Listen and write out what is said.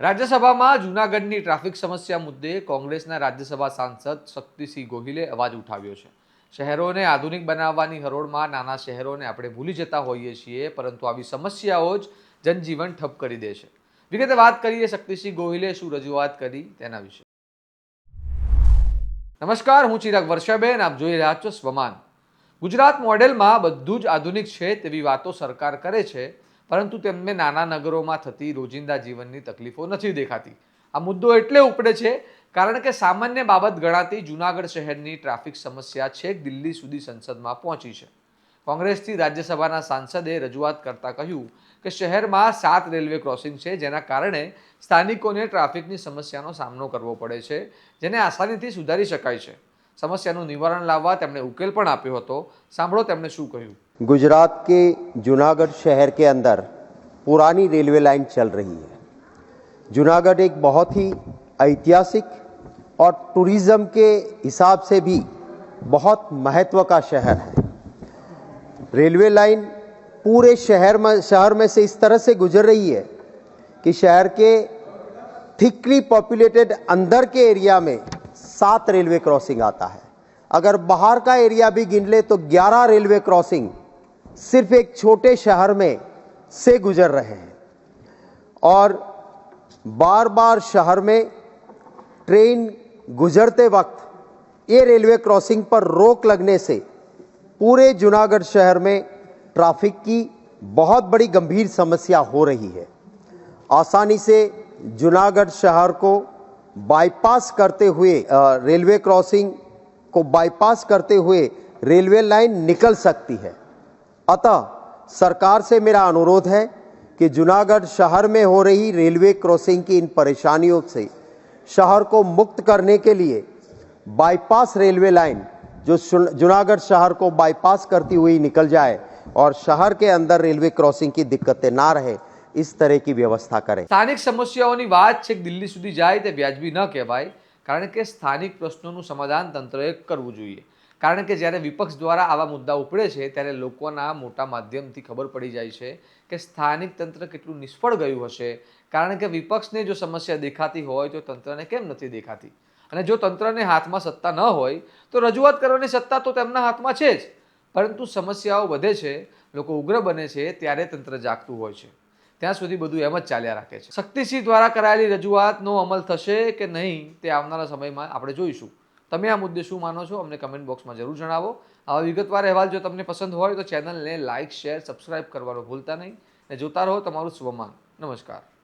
રાજ્યસભામાં જૂનાગઢની ટ્રાફિક સમસ્યા મુદ્દે કોંગ્રેસના રાજ્યસભા સાંસદ શક્તિસિંહ ગોહિલે અવાજ ઉઠાવ્યો છે. શહેરોને આધુનિક બનાવવાની હરોળમાં નાના શહેરોને આપણે ભૂલી જતા હોઈએ છીએ, પરંતુ આવી સમસ્યાઓ જ જનજીવન ઠપ કરી દે છે. વિગતે વાત કરીએ શક્તિસિંહ ગોહિલે શું રજૂઆત કરી તેના વિશે. નમસ્કાર, હું ચિરાગ વર્ષાબેન, આપ જોઈ રહ્યા છો સ્વમાન. ગુજરાત મોડેલમાં બધું જ આધુનિક છે તેવી વાતો સરકાર કરે છે પરંતુ તેમને નાના નગરોમાં થતી રોજિંદા જીવનની તકલીફો નથી દેખાતી. આ મુદ્દો એટલે ઉપડે છે, કારણ કે સામાન્ય બાબત ગણાતી જૂનાગઢ શહેરની ટ્રાફિક સમસ્યા છેક દિલ્હી સુધી સંસદમાં પહોંચી છે. કોંગ્રેસથી રાજ્યસભાના સાંસદે રજૂઆત કરતા કહ્યું કે શહેરમાં સાત રેલવે ક્રોસિંગ છે, જેના કારણે સ્થાનિકોને ટ્રાફિકની સમસ્યાનો સામનો કરવો પડે છે, જેને આસાનીથી સુધારી શકાય છે. સમસ્યાનું નિવારણ લાવવા તેમણે ઉકેલ પણ આપ્યો હતો. સાંભળો તેમણે શું કહ્યું. गुजरात के जूनागढ़ शहर के अंदर पुरानी रेलवे लाइन चल रही है। जूनागढ़ एक बहुत ही ऐतिहासिक और टूरिज़्म के हिसाब से भी बहुत महत्व का शहर है। रेलवे लाइन पूरे शहर में शहर में से इस तरह से गुजर रही है कि शहर के थिकली पॉपुलेटेड अंदर के एरिया में सात रेलवे क्रॉसिंग आता है। अगर बाहर का एरिया भी गिन ले तो ग्यारह रेलवे क्रॉसिंग सिर्फ़ एक छोटे शहर में से गुजर रहे हैं। और बार बार शहर में ट्रेन गुजरते वक्त ये रेलवे क्रॉसिंग पर रोक लगने से पूरे जूनागढ़ शहर में ट्रैफ़िक की बहुत बड़ी गंभीर समस्या हो रही है। आसानी से जूनागढ़ शहर को बाईपास करते हुए रेलवे क्रॉसिंग को बाईपास करते हुए रेलवे लाइन निकल सकती है। अतः सरकार से मेरा अनुरोध है कि जूनागढ़ शहर में हो रही रेलवे क्रॉसिंग की इन परेशानियों से शहर को मुक्त करने के लिए बाईपास रेलवे लाइन जो शु- जूनागढ़ शहर को बाईपास करती हुई निकल जाए और शहर के अंदर रेलवे क्रॉसिंग की दिक्कतें ना रहे इस तरह की व्यवस्था करें સ્થાનિક સમસ્યાઓની વાત છેક દિલ્હી સુધી જાય તે વ્યાજબી ન કહેવાય કારણ કે સ્થાનિક પ્રશ્નોનું સમાધાન તંત્રએ કરવું જોઈએ કારણ કે જ્યારે વિપક્ષ દ્વારા આવા મુદ્દા ઉપડે છે, ત્યારે લોકોના મોટા માધ્યમથી ખબર પડી જાય છે કે સ્થાનિક તંત્ર કેટલું નિષ્ફળ ગયું હશે. કારણ કે વિપક્ષને જો સમસ્યા દેખાતી હોય, તો તંત્રને કેમ નથી દેખાતી? અને જો તંત્રને હાથમાં સત્તા ન હોય, તો રજૂઆત કરવાની સત્તા તો તેમના હાથમાં છે જ. પરંતુ સમસ્યાઓ વધે છે, લોકો ઉગ્ર બને છે, ત્યારે તંત્ર જાગતું હોય છે. ત્યાં સુધી બધું એમ જ ચાલ્યા રાખે છે. શક્તિસિંહ દ્વારા કરાયેલી રજૂઆતનો અમલ થશે કે નહીં, તે આવનારા સમયમાં આપણે જોઈશું. તમે આ મુદ્દે શું માનો છો અમને કમેન્ટ બોક્સમાં જરૂર જણાવો. આવા વિગતવાર અહેવાલ જો તમને પસંદ હોય તો ચેનલને લાઇક શેર સબસ્ક્રાઇબ કરવાનું ભૂલતા નહીં. અને જોતા રહો તમારું સ્વમાન. નમસ્કાર.